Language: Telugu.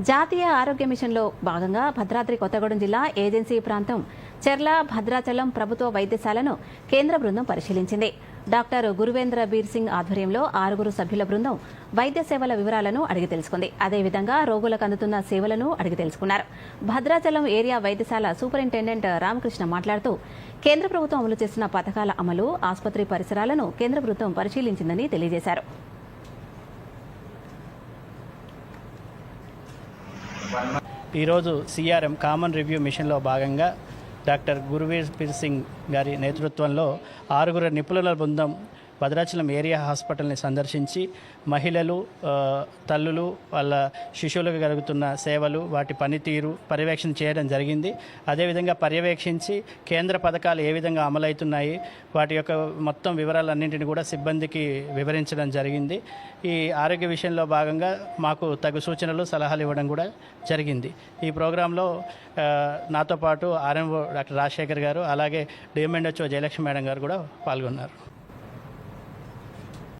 జాతీయ ఆరోగ్య మిషన్లో భాగంగా భద్రాద్రి కొత్తగూడెం జిల్లా ఏజెన్సీ ప్రాంతం చెర్ల భద్రాచలం ప్రభుత్వ వైద్యశాలను కేంద్ర బృందం పరిశీలించింది. డాక్టర్ గురువేంద్ర బీర్ సింగ్ ఆధ్వర్యంలో ఆరుగురు సభ్యుల బృందం వైద్య సేవల వివరాలను అడిగి తెలుసుకుంది. అదేవిధంగా రోగులకు అందుతున్న సేవలను అడిగి తెలుసుకున్నారు. భద్రాచలం ఏరియా వైద్యశాల సూపరింటెండెంట్ రామకృష్ణ మాట్లాడుతూ కేంద్ర ప్రభుత్వం అమలు చేస్తున్న పథకాల అమలు ఆసుపత్రి పరిసరాలను కేంద్ర ప్రభుత్వం పరిశీలించిందని తెలియజేశారు. ఈరోజు సిఆర్ఎం కామన్ రివ్యూ మిషన్లో భాగంగా డాక్టర్ గురువీర్ పీర్ సింగ్ గారి నేతృత్వంలో ఆరుగురు నిపుణుల బృందం భద్రాచలం ఏరియా హాస్పిటల్ని సందర్శించి మహిళలు తల్లులు వాళ్ళ శిశువులకు జరుగుతున్న సేవలు వాటి పనితీరు పర్యవేక్షణ చేయడం జరిగింది. అదేవిధంగా పర్యవేక్షించి కేంద్ర పథకాలు ఏ విధంగా అమలవుతున్నాయి వాటి యొక్క మొత్తం వివరాలన్నింటినీ కూడా సిబ్బందికి వివరించడం జరిగింది. ఈ ఆరోగ్య విషయంలో భాగంగా మాకు తగు సూచనలు సలహాలు ఇవ్వడం కూడా జరిగింది. ఈ ప్రోగ్రాంలో నాతో పాటు ఆర్ఎంఓ డాక్టర్ రాజశేఖర్ గారు అలాగే డిఎంఎండ్హెచ్ఓ జయలక్ష్మి మేడం గారు కూడా పాల్గొన్నారు.